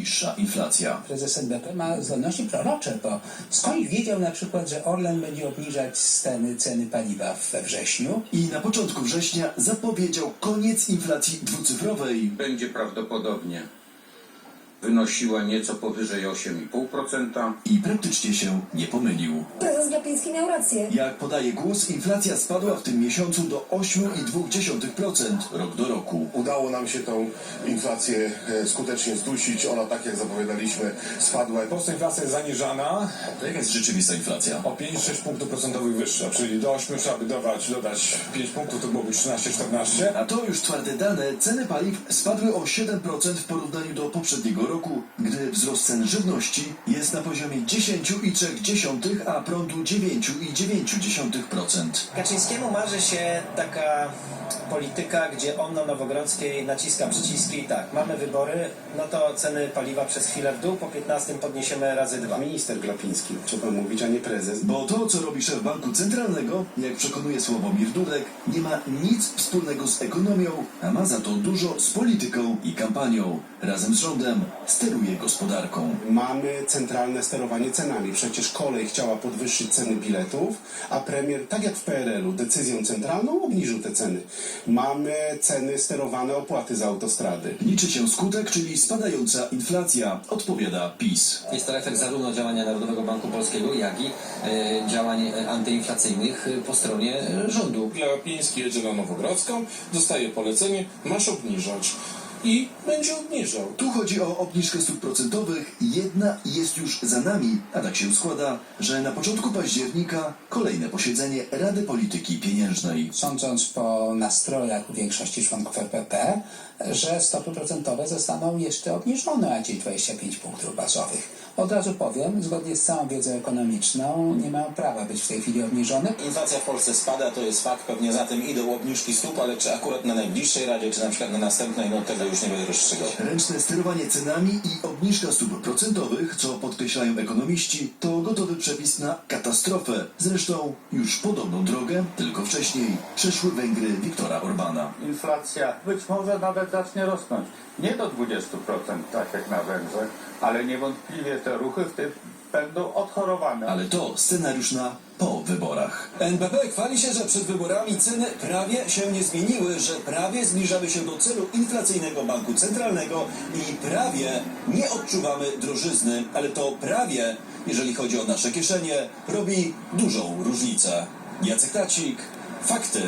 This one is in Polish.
niższa inflacja. Prezes NBP ma zdolności prorocze, bo skąd wiedział na przykład, że Orlen będzie obniżać ceny, ceny paliwa we wrześniu? I na początku września zapowiedział koniec inflacji dwucyfrowej. będzie prawdopodobnie wynosiła nieco powyżej 8,5%. I praktycznie się nie pomylił. Prezes Glapiński miał rację. Jak podaje GUS, inflacja spadła w tym miesiącu do 8,2% rok do roku. Udało nam się tą inflację e, skutecznie zdusić. Ona, tak jak zapowiadaliśmy, spadła. Po prostu inflacja jest zaniżana To jaka jest rzeczywista inflacja? o 5-6 punktów procentowych wyższa, czyli do 8 trzeba by dodać, dodać 5 punktów, to byłoby 13-14. A to już twarde dane. Ceny paliw spadły o 7% w porównaniu do poprzedniego roku, gdy wzrost cen żywności jest na poziomie 10,3%, a prądu 9,9%. Kaczyńskiemu marzy się taka polityka, gdzie on na Nowogrodzkiej naciska przyciski i tak, mamy wybory, no to ceny paliwa przez chwilę w dół, po 15 podniesiemy razy dwa. Minister Glapiński, trzeba mówić, a nie prezes. Bo to, co robi szef Banku Centralnego, jak przekonuje Sławomir Dudek, nie ma nic wspólnego z ekonomią, a ma za to dużo z polityką i kampanią. Razem z rządem steruje gospodarką. Mamy centralne sterowanie cenami. Przecież kolej chciała podwyższyć ceny biletów, a premier, tak jak w PRL-u, decyzją centralną obniżył te ceny. Mamy ceny sterowane opłaty za autostrady. Liczy się skutek, czyli spadająca inflacja, odpowiada PiS. Jest to efekt zarówno działania Narodowego Banku Polskiego, jak i e, działań e, antyinflacyjnych e, po stronie e, rządu. Glapiński jedzie na Nowogrodzką, dostaje polecenie, masz obniżać. I będzie obniżał. Tu chodzi o obniżkę stóp procentowych. Jedna jest już za nami, a tak się składa, że na początku października kolejne posiedzenie Rady Polityki Pieniężnej. Sądząc po nastrojach większości członków RPP, że stopy procentowe zostaną jeszcze obniżone o jakieś 25 punktów bazowych. Od razu powiem, zgodnie z całą wiedzą ekonomiczną, nie mają prawa być w tej chwili obniżone. Inflacja w Polsce spada, to jest fakt, pewnie za tym idą obniżki stóp, ale czy akurat na najbliższej Radzie, czy na przykład na następnej, no tego już nie będę rozstrzygał. Ręczne sterowanie cenami i obniżka stóp procentowych, co podkreślają ekonomiści, to gotowy przepis na katastrofę. Zresztą już podobną drogę, tylko wcześniej, przeszły Węgry Viktora Orbana. Inflacja być może nawet zacznie rosnąć. Nie do 20%, tak jak na Węgrzech, ale niewątpliwie te ruchy w tym będą odchorowane. Ale to scenariusz na po wyborach. NBP chwali się, że przed wyborami ceny prawie się nie zmieniły, że prawie zbliżamy się do celu inflacyjnego banku centralnego i prawie nie odczuwamy drożyzny, ale to prawie, jeżeli chodzi o nasze kieszenie, robi dużą różnicę. Jacek Tacik, fakty.